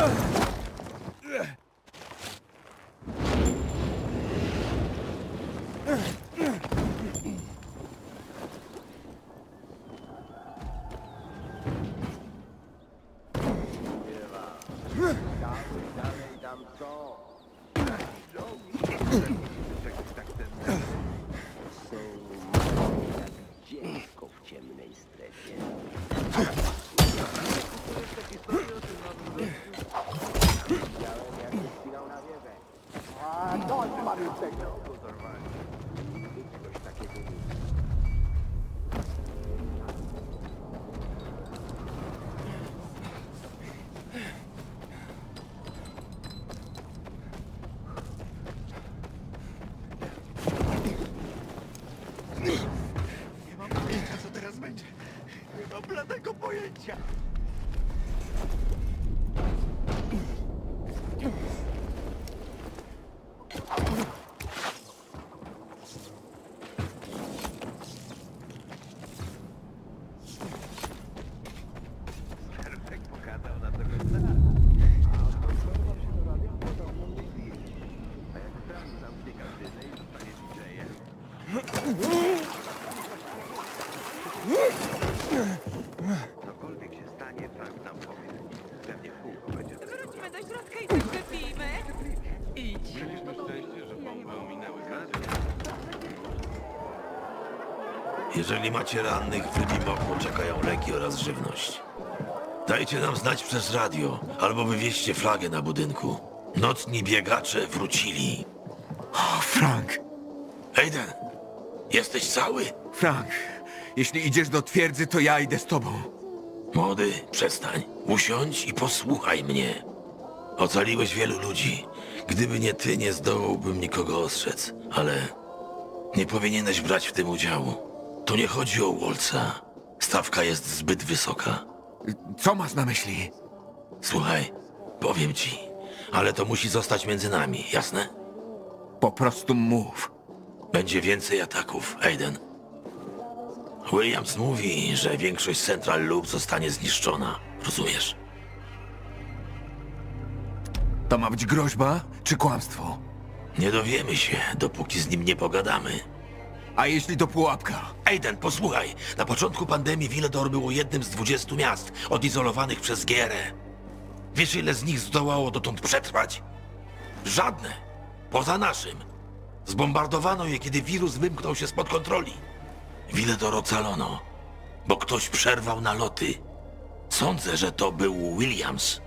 Ugh! time. Jeżeli macie rannych, w Libimoku czekają leki oraz żywność. Dajcie nam znać przez radio, albo wywieźcie flagę na budynku. Nocni biegacze wrócili. O, Frank! Aiden, jesteś cały? Frank, jeśli idziesz do twierdzy, to ja idę z tobą. Młody, przestań. Usiądź i posłuchaj mnie. Ocaliłeś wielu ludzi. Gdyby nie ty, nie zdołałbym nikogo ostrzec. Ale nie powinieneś brać w tym udziału. Tu nie chodzi o Wolca. Stawka jest zbyt wysoka. Co masz na myśli? Słuchaj, powiem ci, ale to musi zostać między nami, jasne? Po prostu mów. Będzie więcej ataków, Aiden. Williams mówi, że większość Central Loop zostanie zniszczona. Rozumiesz? To ma być groźba czy kłamstwo? Nie dowiemy się, dopóki z nim nie pogadamy. A jeśli to pułapka? Aiden, posłuchaj. Na początku pandemii Villedor było jednym z 20 miast odizolowanych przez Gierę. Wiesz, ile z nich zdołało dotąd przetrwać? Żadne. Poza naszym. Zbombardowano je, kiedy wirus wymknął się spod kontroli. Villedor ocalono, bo ktoś przerwał naloty. Sądzę, że to był Williams.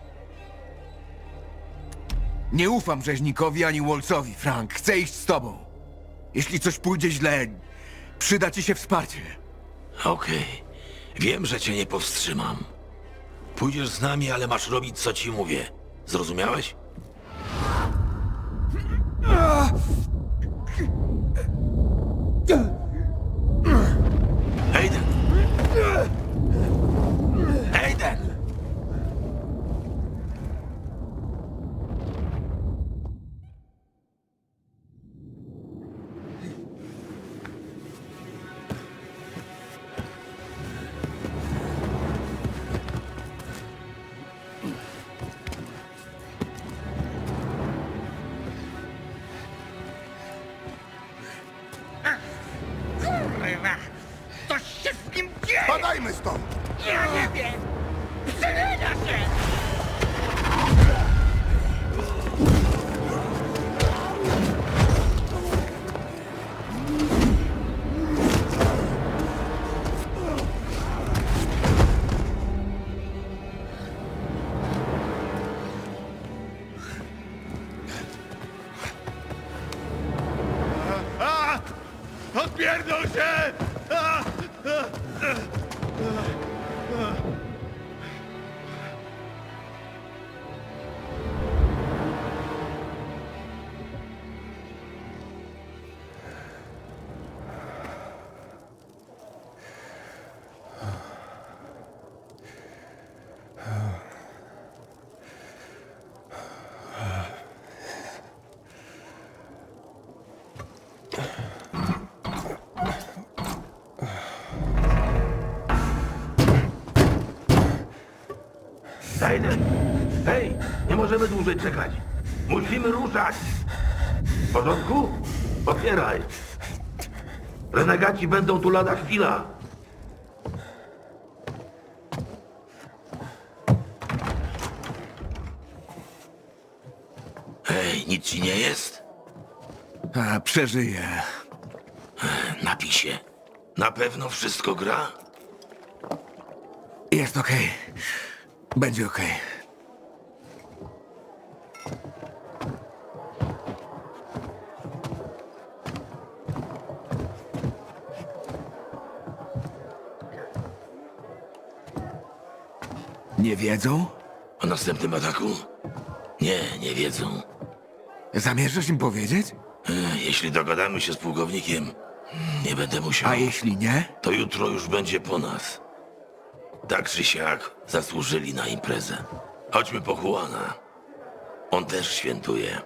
Nie ufam rzeźnikowi ani Wolcowi, Frank. Chcę iść z tobą. Jeśli coś pójdzie źle, przyda ci się wsparcie. Okej. Wiem, że cię nie powstrzymam. Pójdziesz z nami, ale masz robić, co ci mówię. Zrozumiałeś? Hej! Nie możemy dłużej czekać. Musimy ruszać! W porządku? Otwieraj! Renegaci będą tu lada chwila. Hej, nic ci nie jest? A, przeżyję. Napij się. Na pewno wszystko gra? Jest okej. Będzie okej. Nie wiedzą? O następnym ataku? Nie, nie wiedzą. Zamierzasz im powiedzieć? E, Jeśli dogadamy się z pułkownikiem, Nie będę musiał. A jeśli nie? To jutro już będzie po nas. Tak czy siak zasłużyli na imprezę. Chodźmy po Juana. On też świętuje.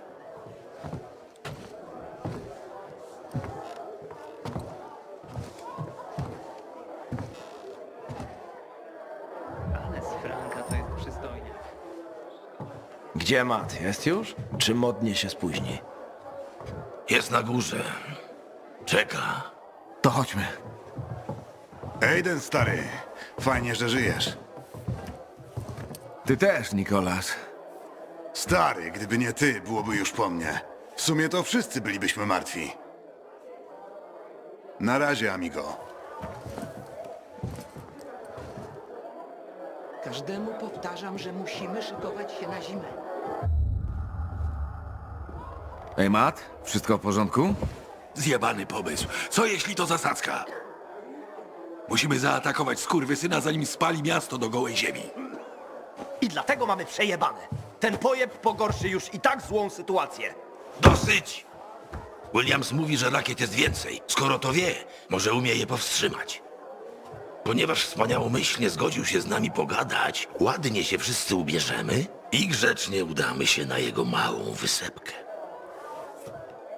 Gdzie Mat? Jest już? Czy modnie się spóźni? Jest na górze. Czeka. To chodźmy. Ejden, stary. Fajnie, że żyjesz. Ty też, Nikolas. Stary, gdyby nie ty, byłoby już po mnie. W sumie to wszyscy bylibyśmy martwi. Na razie, amigo. Każdemu powtarzam, że musimy szykować się na zimę. Ej, Matt, wszystko w porządku? Zjebany pomysł. Co jeśli to zasadzka? Musimy zaatakować skurwysyna, zanim spali miasto do gołej ziemi. I dlatego mamy przejebane. Ten pojeb pogorszy już i tak złą sytuację. Dosyć! Williams mówi, że rakiet jest więcej. Skoro to wie, może umie je powstrzymać. Ponieważ wspaniałomyślnie zgodził się z nami pogadać, ładnie się wszyscy ubierzemy i grzecznie udamy się na jego małą wysepkę.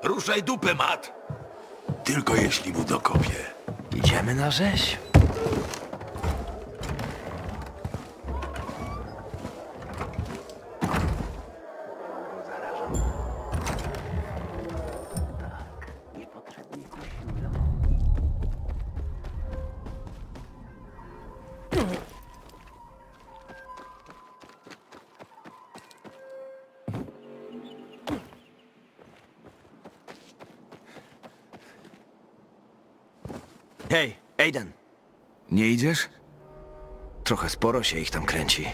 Ruszaj dupę, Mat! Tylko jeśli mu dokopię. Idziemy na rzeź. Hej, Aiden. Nie idziesz? Trochę sporo się ich tam kręci.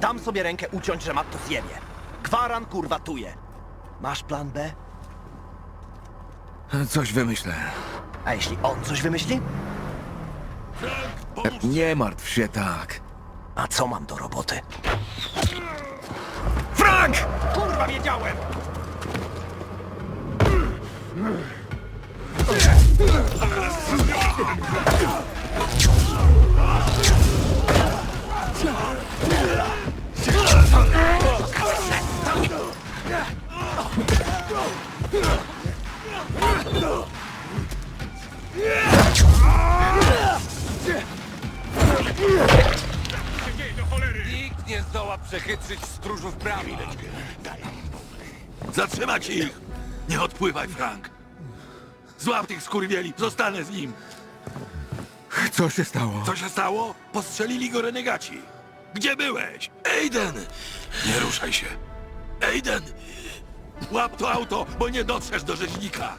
Dam sobie rękę uciąć, że Matt to zjebie. Gwaran kurwa tuje. Masz plan B? Coś wymyślę. A jeśli on coś wymyśli? E, Nie martw się tak. A co mam do roboty? Frank! Kurwa wiedziałem! Nie zdoła przechytrzyć stróżów brami. Zatrzymać ich! Nie odpływaj, Frank! Złap tych skurwieli, zostanę z nim! Co się stało? Co się stało? Postrzelili go renegaci. Gdzie byłeś? Aiden! Nie ruszaj się. Aiden! Łap to auto, bo nie dotrzesz do rzeźnika.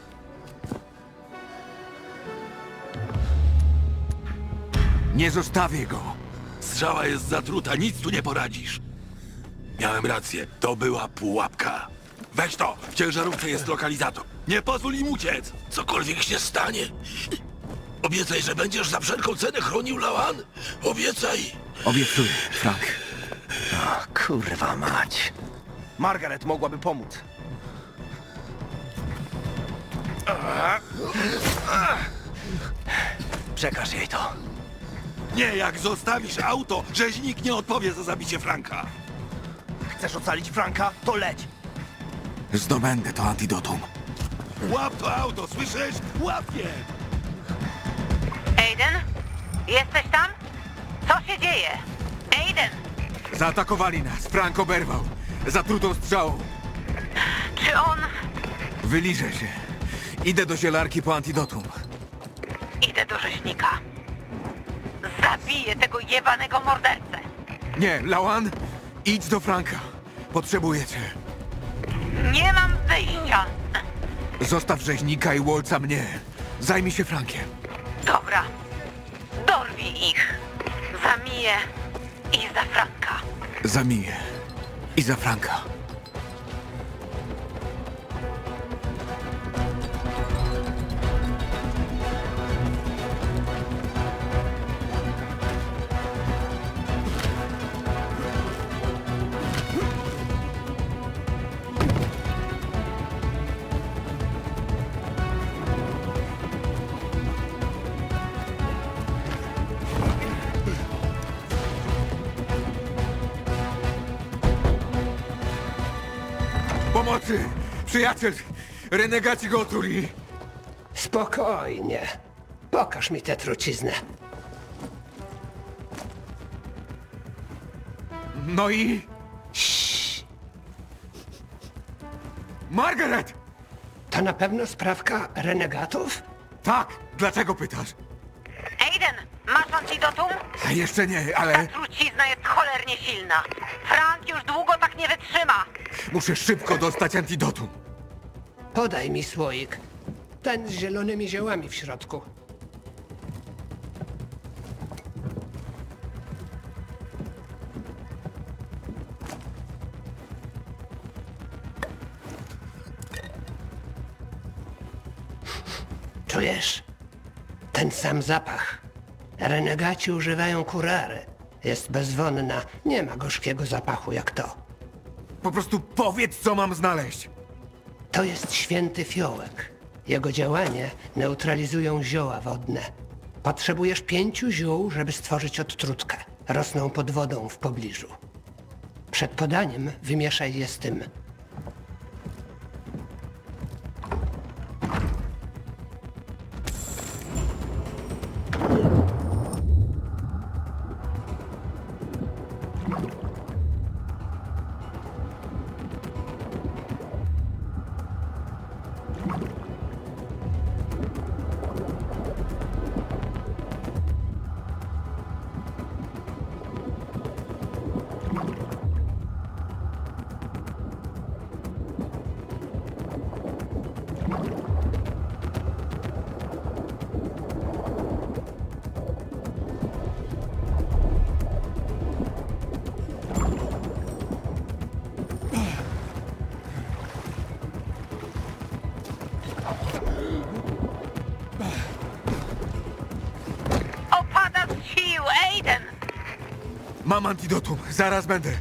Nie zostawię go. Strzała jest zatruta, nic tu nie poradzisz. Miałem rację, to była pułapka. Weź to, w ciężarówce jest lokalizator. Nie pozwól im uciec! Cokolwiek się stanie. Obiecaj, że będziesz za wszelką cenę chronił Lawan. Obiecaj! Obiecuję, Frank. Kurwa mać. Margaret mogłaby pomóc. Przekaż jej to. Nie, jak zostawisz auto, rzeźnik nie odpowie za zabicie Franka. Chcesz ocalić Franka? To leć. Zdobędę to antidotum. Łap to auto, słyszysz? Łap je! Aiden? Jesteś tam? Co się dzieje? Aiden! Zaatakowali nas. Frank oberwał. Zatrutą strzałą. Czy on... Wyliżę się. Idę do zielarki po antidotum. Idę do rzeźnika. Zabiję tego jebanego mordercę. Nie, Lawan, idź do Franka. Potrzebuję cię. Nie mam wyjścia. Zostaw rzeźnika i Wolca mnie. Zajmij się Frankiem. Dobra. Dorwij ich. Za Miję i za Franka. Za Miję. I za Franka. Przyjaciel! Renegaci go otruli! Spokojnie. Pokaż mi tę truciznę. No i... Margaret! To na pewno sprawka renegatów? Tak! Dlaczego pytasz? Aiden, masz antidotum? A Jeszcze nie, Ta ale trucizna jest cholernie silna. Frank już długo tak nie wytrzyma. muszę szybko dostać antidotum. Podaj mi słoik. Ten z zielonymi ziołami w środku. Czujesz? Ten sam zapach. Renegaci używają kurary. Jest bezwonna, nie ma gorzkiego zapachu jak to. Po prostu powiedz, co mam znaleźć. To jest święty fiołek. Jego działanie neutralizują zioła wodne. Potrzebujesz pięciu ziół, żeby stworzyć odtrutkę. Rosną pod wodą w pobliżu. Przed podaniem wymieszaj je z tym. Mam antidotum, zaraz będę.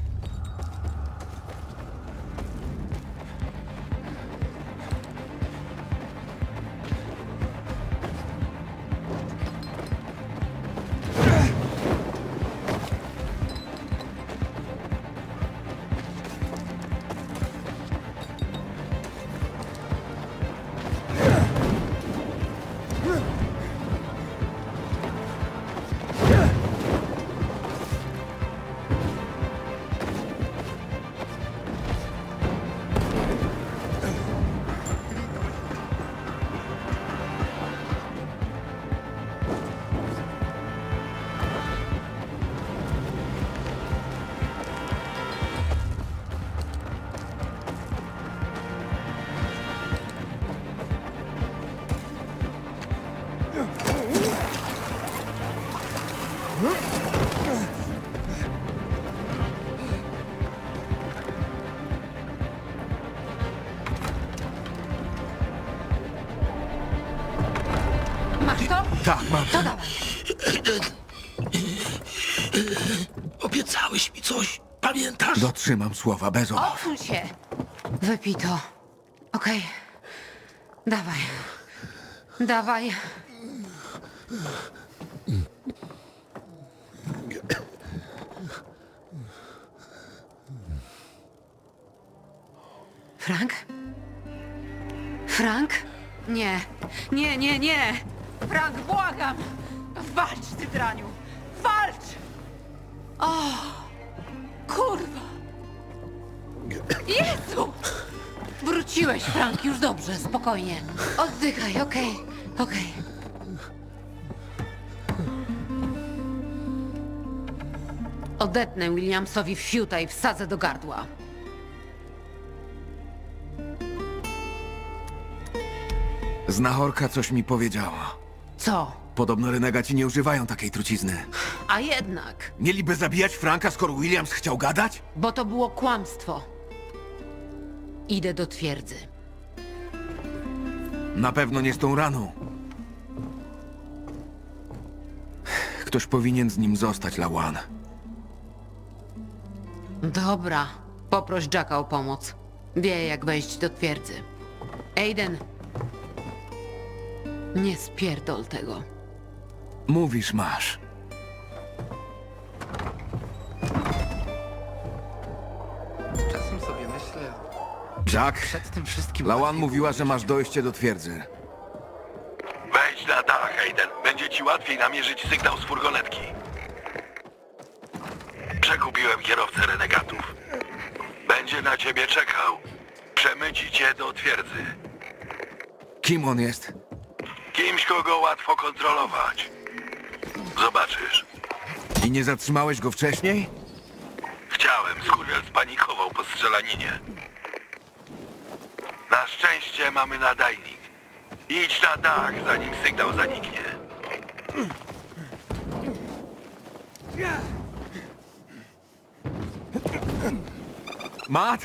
Mam. To dawaj. Obiecałeś mi coś, pamiętasz? Dotrzymam słowa bez obaw. Odsuń się. Wypij to. Okej. Dawaj. Dawaj. Frank? Frank? Nie. Nie, nie, nie. Frank, błagam. Walcz, ty draniu. Walcz! O! Kurwa! Jezu! Wróciłeś, Frank, już dobrze, spokojnie. Oddychaj, okej, okej. Odetnę Williamsowi fiuta i wsadzę do gardła. Znachorka coś mi powiedziała. Co? Podobno renegaci nie używają takiej trucizny. A jednak, Mieliby zabijać Franka, skoro Williams chciał gadać? bo to było kłamstwo. Idę do twierdzy. Na pewno nie z tą raną. Ktoś powinien z nim zostać, Lawan. Dobra, poproś Jacka o pomoc. Wie, jak wejść do twierdzy. Aiden! Nie spierdol tego. Mówisz, masz. Czasem sobie myślę, Jack, Przed tym wszystkim... Lawan mówiła, że masz dojście do twierdzy. Wejdź na dach, Hayden. Będzie ci łatwiej namierzyć sygnał z furgonetki. Przekupiłem kierowcę renegatów. Będzie na ciebie czekał. Przemyci cię do twierdzy. Kim on jest? Kimś, kogo łatwo kontrolować. Zobaczysz. I nie zatrzymałeś go wcześniej? Chciałem, skurwiel spanikował po strzelaninie. Na szczęście mamy nadajnik. Idź na dach, zanim sygnał zaniknie. Matt!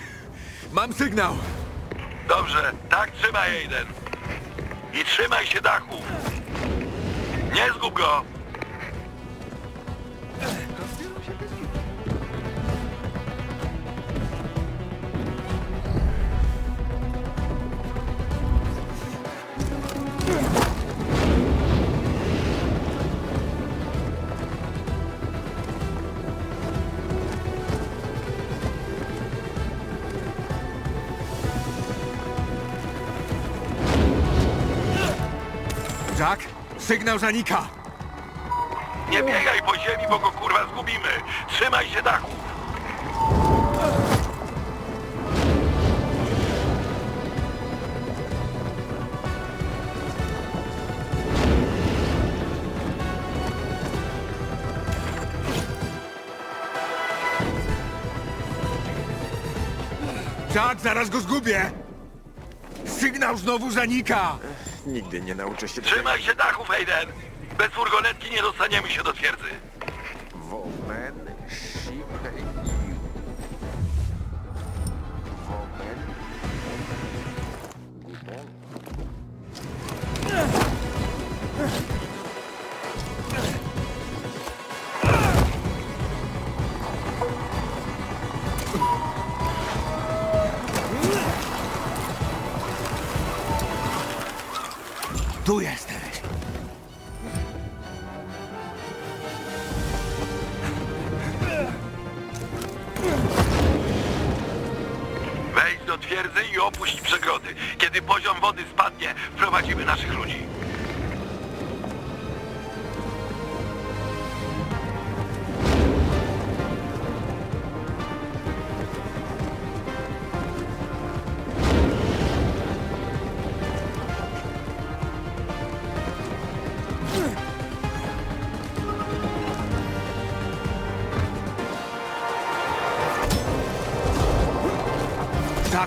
Mam sygnał! Dobrze, tak trzymaj, Aiden. I trzymaj się dachów. Nie zgub go. Sygnał zanika! Nie biegaj po ziemi, bo go kurwa zgubimy. Trzymaj się dachów. Jack, zaraz go zgubię! Sygnał znowu zanika! Nigdy nie nauczę się Trzymaj się dachów, Aiden. Bez furgonetki nie dostaniemy się do twierdzy. Tu jesteś! Wejdź do twierdzy i opuść przegrody. Kiedy poziom wody spadnie, wprowadzimy naszych ludzi.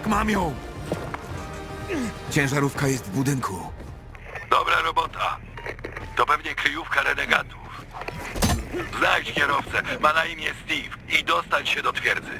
Jack, mam ją! Ciężarówka jest w budynku. Dobra robota. To pewnie kryjówka renegatów. Znajdź kierowcę, ma na imię Steve i dostać się do twierdzy.